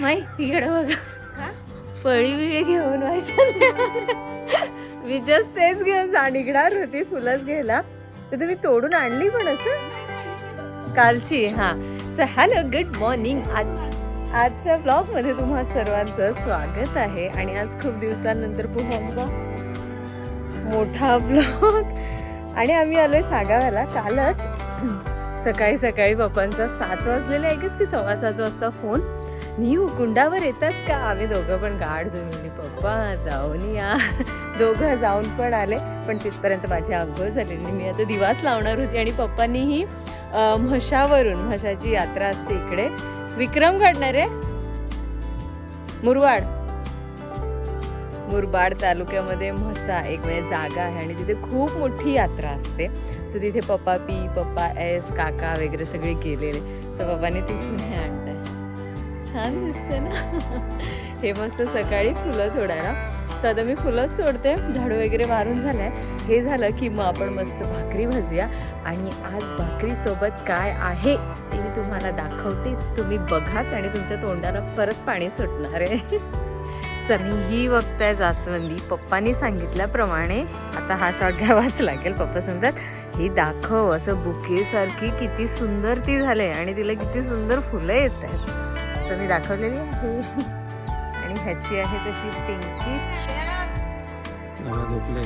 माई तिकडे बघा. फळी बिळी घेऊन व्हायचं मी जस्ट तेच घेऊन निघणार होती फुलंच घ्यायला. तर तुम्ही तोडून आणली पण असं? कालची हा. सो हॅलो गुड मॉर्निंग आज आजच्या ब्लॉगमध्ये तुम्हा सर्वांचं स्वागत आहे. आणि आज खूप दिवसांनंतर पुन्हा मोठा ब्लॉग आणि आम्ही आलोय सागाव्याला. कालच सकाळी सकाळी पप्पांचा सात वाजलेले आहे की सव्वा सात वाजता फोन न्यू कुंडावर येतात का? आम्ही दोघं पण गाड जमिली पप्पा जाऊन या दोघं जाऊन पण आले पण तिथपर्यंत माझी आंघोळ झालेली नाही. मी आता दिवास लावणार होती आणि पप्पांनीही म्हशावरून म्हशाची यात्रा असते इकडे विक्रम काढणार आहे? मुरवाड. मुरबाड तालुक्यामध्ये म्हसा एक म्हणजे जागा आहे आणि तिथे खूप मोठी यात्रा असते. सो तिथे पप्पा पी पप्पा एस काका वगैरे सगळे गेलेले. सो पप्पाने तिथून हे छान दिसते ना. हे मस्त सकाळी फुलं तोडायला. सो आता मी फुलंच सोडते झाडू वगैरे मारून झालंय. हे झालं की मग आपण मस्त भाकरी भाजूया. आणि आज भाकरीसोबत काय आहे ते मी तुम्हाला दाखवतेच. तुम्ही बघाच आणि तुमच्या तोंडाला परत पाणी सुटणार आहे. चल ही बघताय जास्वंदी. पप्पानी सांगितल्याप्रमाणे आता हा शॉट घ्यावाच लागेल पप्पा सांगतात. हे दाखव असं बुकेसारखी किती सुंदर ती झाले आणि तिला किती सुंदर फुलं येत आहेत. असं मी दाखवलेली आहे. आणि ह्याची आहे तशी पिंकिश झोपले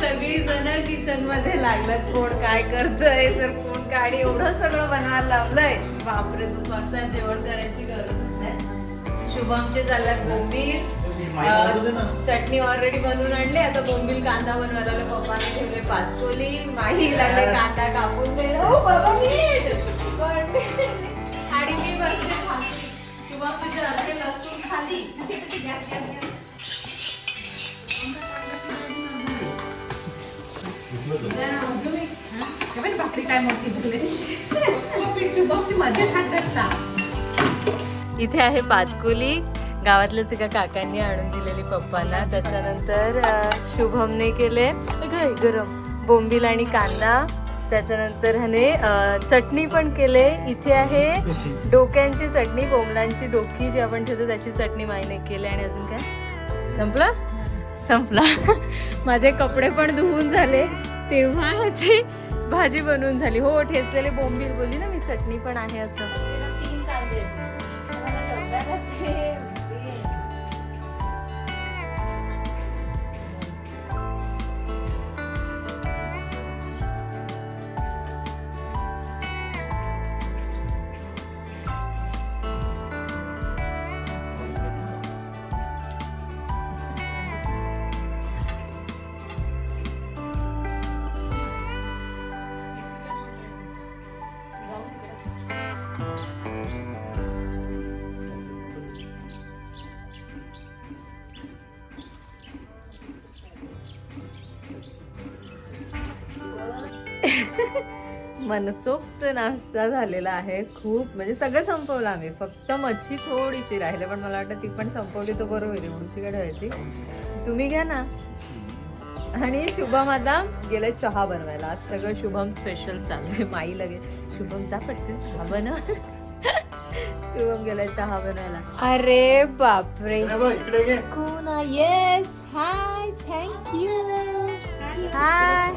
सगळी जण किचनमध्ये लागलं. कोण काय करतंय? तर गाडी एवढं सगळं बनायला लावलंय. बापरे दुपारचा जेवण करायची गरज नाही. शुभमचे चालल्यात बोंबील. चटणी ऑलरेडी बनवून आणली. आता बोंबील कांदा बनवायला. पप्पाने ठेवले पाचकोली माही लागले कांदा कापून आणि मी बसते खाली शुभम तुझे अर्धे लसूण खाली. गॅस गॅस गॅस काय मोठी इथे आहे पातकुली. गावातल्याच एका काकांनी आणून दिलेली पप्पांना. त्याच्यानंतर शुभमने केले. गरम. बोंबील आणि कांदा. त्याच्यानंतर ह्याने चटणी पण केले. इथे आहे डोक्यांची चटणी बोंबलांची डोकी जी आपण ठेवतो त्याची चटणी माईने केली. आणि अजून काय? संपलं? संपला. माझे कपडे पण धुवून झाले. तेव्हा ह्याची भाजी बनवून झाली. हो ठेचलेले बोंबील बोलली ना मी चटणी पण आहे असं. मनसोक्त नाश्ता झालेला आहे. खूप म्हणजे सगळं संपवलं आम्ही. फक्त मच्छी थोडीशी राहिले पण मला वाटतं ती पण संपवली तर बरोबर होईल एवढीची काय ठेवायची. तुम्ही घ्या ना. आणि शुभम आता गेले चहा बनवायला. आज सगळं शुभम स्पेशल चालू आहे. माई लगेच. शुभम जा पटकन चहा बनव शुभम गेलाय चहा बनवायला. अरे बापरे. कुणा येस हाय थँक्यू हाय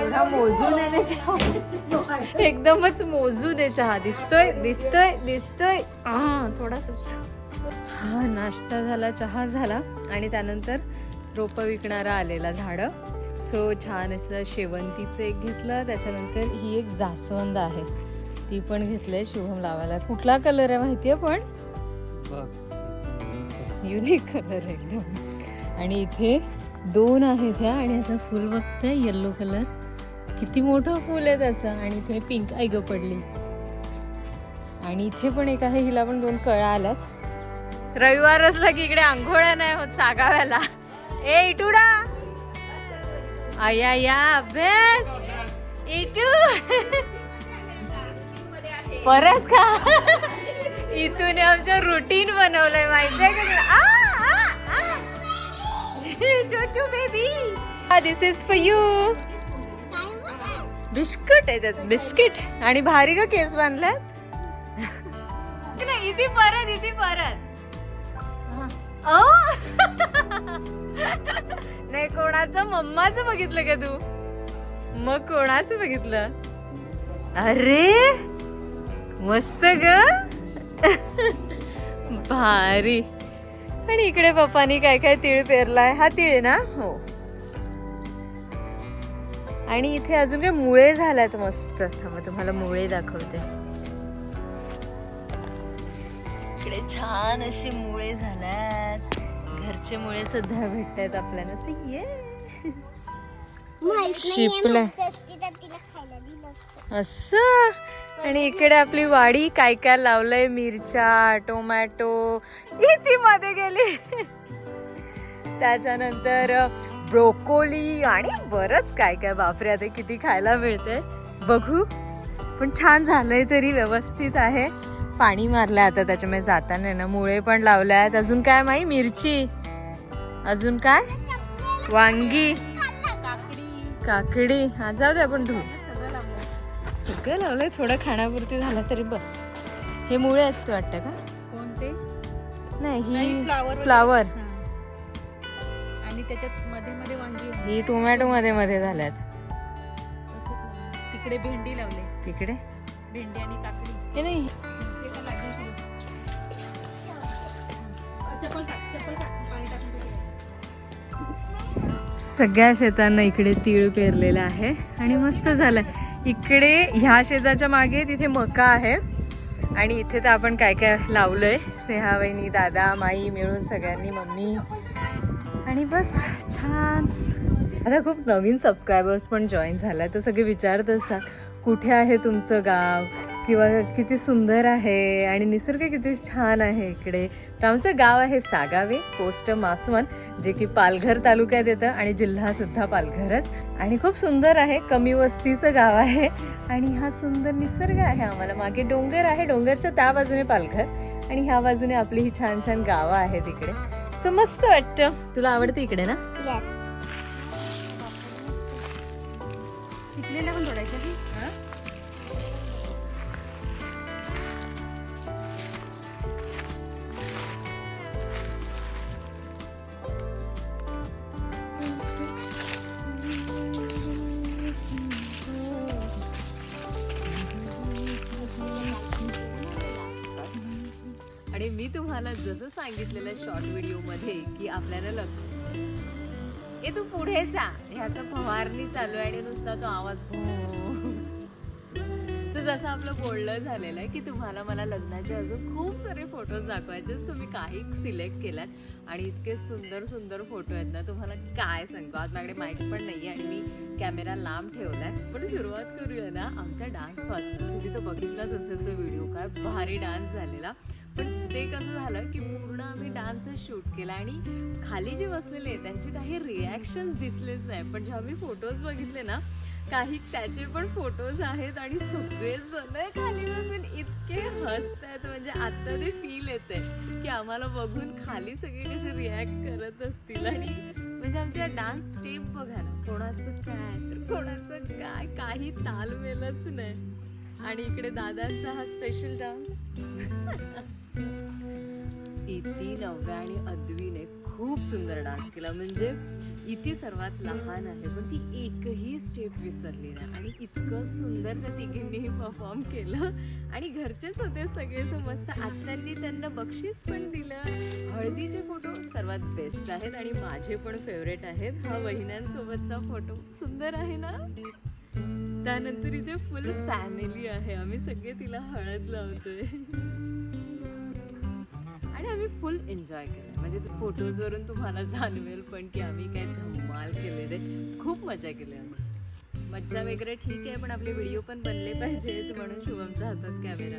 एवढा मोजून आहे ना चहा एकदमच मोजून आहे चहा दिसतोय दिसतोय दिसतोय. हा थोडासाच. हा नाश्ता झाला चहा झाला. आणि त्यानंतर रोपं विकणारा आलेला झाडं. सो छान असं शेवंतीचं एक घेतलं. त्याच्यानंतर ही एक जास्वंद आहे. ती पण घेतलंय शुभम लावायला. कुठला कलर आहे माहितीये पण? युनिक कलर आहे एकदम. आणि इथे दोन आहेत ह्या आणि असं फुल बघतंय येल्लो कलर किती मोठं फुल आहे त्याचं आणि इथे पिंक ऐग पडली. आणि इथे पण एक आहे हिला पण दोन कळा आल्यात. रविवार असला की इकडे आंघोळ्या नाही होत सागाव्याला. ए इटुडा! आया या अभ्यास! इटू! परत का इथून आमचं रुटीन बनवलंय माहितीये का तुला? छोटू baby this is for you biscuit आहे त्यात बिस्किट आणि भारी का केस बांधलात नाही इथे परत इथे परत. नाही कोणाचं मम्माचं बघितलं का तू? मग कोणाचं बघितलं? अरे मस्त ग. भारी. आणि इकडे पप्पानी काय काय तीळ पेरलाय. हा तीळ आहे ना? हो. आणि इथे अजून काही मुळे झाल्यात मस्त. थांबा तुम्हाला मुळे दाखवते. इकडे छान अशी मुळे झाल्यात. घरचे मुळे सुद्धा भेटतायत आपल्याला. शिपलं असं? आणि इकडे आपली वाडी काय काय लावलंय मिरच्या टोमॅटो इथे मध्ये गेली. त्याच्यानंतर ब्रोकोली आणि बरंच काय काय. बापरे आता किती खायला मिळते. बघू. पण छान झालंय तरी व्यवस्थित आहे. पाणी मारलंय आता त्याच्यामुळे जाताना ना. मुळे पण लावल्या आहेत अजून काय माही मिरची. अजून काय? वांगी. काकडी. काकडी. हा जाऊ दे आपण धुऊ. सगळं लावलं सगळं लावलंय थोडं खाण्यापुरती झालं तरी बस. हे मुळे आहेत वाटतं का? कोणते? नाही ही. फ्लावर हा. आणि त्याच्यात मध्ये मध्ये वांगी. ही टोमॅटो मध्ये मध्ये झाल्यात. तिकडे भेंडी लावले. तिकडे? भेंडी आणि काकडी. हे नाही. सगळ्या शेतांना इकडे तीळ पेरलेलं आहे आणि मस्त झालं इकडे ह्या शेजाच्या मागे तिथे मका आहे. आणि इथे तर आपण काय काय लावलंय. स्नेहावहिनी दादा माई मिळून सगळ्यांनी मम्मी. आणि बस छान. आता खूप नवीन सबस्क्रायबर्स पण जॉईन झाला तर सगळे विचारत असतात कुठे आहे तुमचं गाव? किंवा किती सुंदर आहे आणि निसर्ग किती छान आहे इकडे. तर आमचं गाव आहे सागावे पोस्ट मासवण जे की पालघर तालुक्यात येतं आणि जिल्हासुद्धा पालघरच. आणि खूप सुंदर आहे कमी वस्तीचं गाव आहे. आणि हा सुंदर निसर्ग आहे आम्हाला. मागे डोंगर आहे डोंगरच्या त्या बाजूने पालघर आणि ह्या बाजूने आपली ही छान छान गावं आहेत इकडे. सो मस्त वाटतं. तुला आवडतं इकडे ना? Yes. मी तुम्हाला जसं सांगितलेलं शॉर्ट व्हिडिओमध्ये की आपल्याला लग्न ए तू पुढे जा. ह्याचा फवारणी चालू आहे आणि नुसता तो आवाज So जसं आपलं बोलणं झालेलं आहे की तुम्हाला मला लग्नाचे अजून खूप सारे फोटोज दाखवायचे सो मी काही सिलेक्ट केलात आणि इतके सुंदर सुंदर फोटो आहेत ना तुम्हाला काय सांगतो आज माझ्याकडे माईक पण नाही आणि मी कॅमेरा लांब ठेवला आहे पण सुरुवात करूया ना आमच्या डान्सपासून तुम्ही तो बघितलाच असेल तो व्हिडिओ काय भारी डान्स झालेला. पण ते कसं झालं की पूर्ण आम्ही डान्सच शूट केला आणि खाली जे बसलेले आहेत त्यांचे काही रिॲक्शन दिसलेच नाही. पण जेव्हा मी फोटोज बघितले ना काही त्याचे पण फोटोज आहेत आणि सगळे जण खाली बसून इतके हसतायत म्हणजे आत्ता ते फील येते की आम्हाला बघून खाली सगळे कसे रिॲक्ट करत असतील आणि म्हणजे आमच्या डान्स स्टेप बघा ना कोणाचं काय तर कोणाचं काय काही तालमेलच नाही. आणि इकडे दादांचा हा स्पेशल डान्स इति नव्या आणि अद्वीने खूप सुंदर डान्स केला. म्हणजे इती सर्वात लहान आहे पण ती एकही स्टेप विसरली नाही. आणि इतकं सुंदर त्या तिघींनीही परफॉर्म केलं. आणि घरचेच होते सगळे सो मस्त आत्यांनी त्यांना बक्षीस पण दिलं. हळदीचे फोटो सर्वात बेस्ट आहेत आणि माझे पण फेवरेट आहेत. हा वहिन्यांसोबतचा फोटो सुंदर आहे ना? त्यानंतर इथे फुल फॅमिली आहे. आम्ही सगळे तिला हळद लावतोय. आणि आम्ही फुल एन्जॉय केलं म्हणजे फोटोजवरून तुम्हाला जाणवेल पण की आम्ही काय धमाल केलेले खूप मजा केली आम्ही. मज्जा वगैरे ठीक आहे पण आपले व्हिडिओ पण बनले पाहिजेत म्हणून शुभमच्या हातात कॅमेरा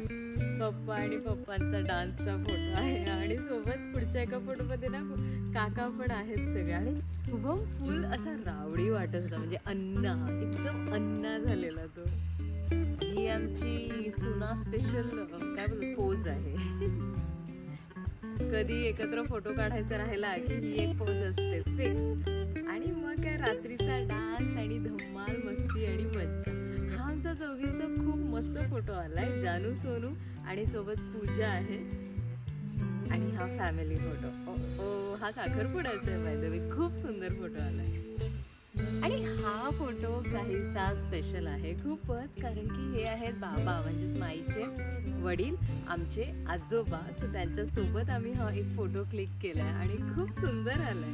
पप्पा आणि पप्पांचा डान्सचा फोटो आहे. आणि सोबत पुढच्या एका फोटोमध्ये ना काका पण आहेत सगळे. आणि शुभम फुल असा रावडी वाटत होता. म्हणजे अन्ना एकदम अन्ना झालेला तो. ही आमची सुना स्पेशल काय बोल पोज आहे. कधी एकत्र फोटो काढायचा राहिला की ही एक पोज असतेच फिक्स आणि मग काय रात्रीचा डान्स आणि धम्माल मस्ती आणि मज्जा. हा आमचा चौघींचा खूप मस्त फोटो आलाय जानू सोनू आणि सोबत पूजा आहे. आणि हा फॅमिली फोटो ओ ओ हा साखरपुड्याचा आहे बाय द वे खूप सुंदर फोटो आलाय. आणि हा फोटो काहीसा स्पेशल आहे खूपच कारण की हे आहेत बाबा म्हणजेच माईचे वडील आमचे आजोबा. सो त्यांच्यासोबत आम्ही हा एक फोटो क्लिक केलाय आणि खूप सुंदर आलाय.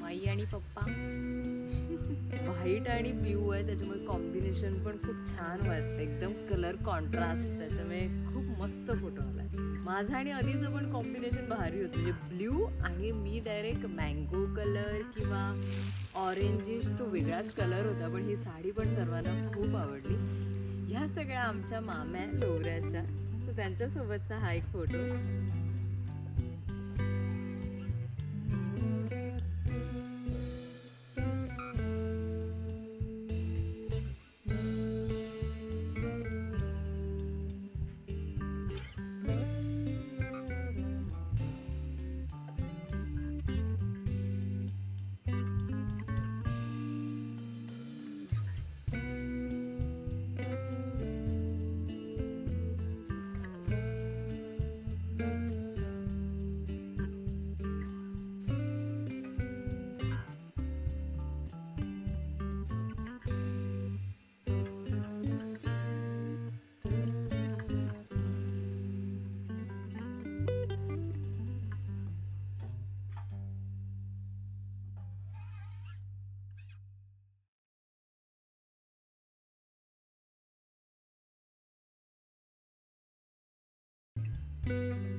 माई आणि पप्पा. व्हाईट आणि ब्ल्यू आहे त्याच्यामुळे कॉम्बिनेशन पण खूप छान वाटतं. एकदम कलर कॉन्ट्रास्ट त्याच्यामुळे मस्त फोटो आलाय. माझा आणि अनिचं पण कॉम्बिनेशन भारी होतं. म्हणजे ब्ल्यू आणि मी डायरेक्ट मँगो कलर किंवा ऑरेंजिश तो वेगळाच कलर होता पण ही साडी पण सर्वांना खूप आवडली. ह्या सगळ्या आमच्या माम्या लोवऱ्याच्या तर त्यांच्यासोबतचा हा एक फोटो तुम्हाला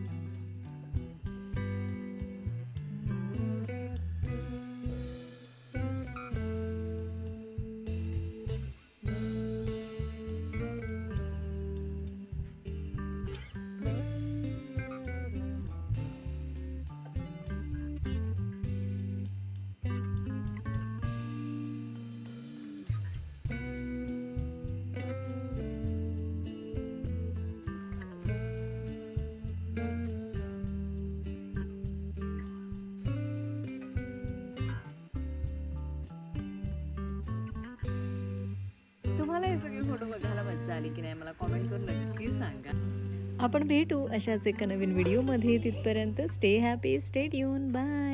आली की नाही मला कॉमेंट करून नक्की सांगा. आपण भेटू अशाच एका नवीन व्हिडिओमध्ये तिथपर्यंत stay happy stay tune bye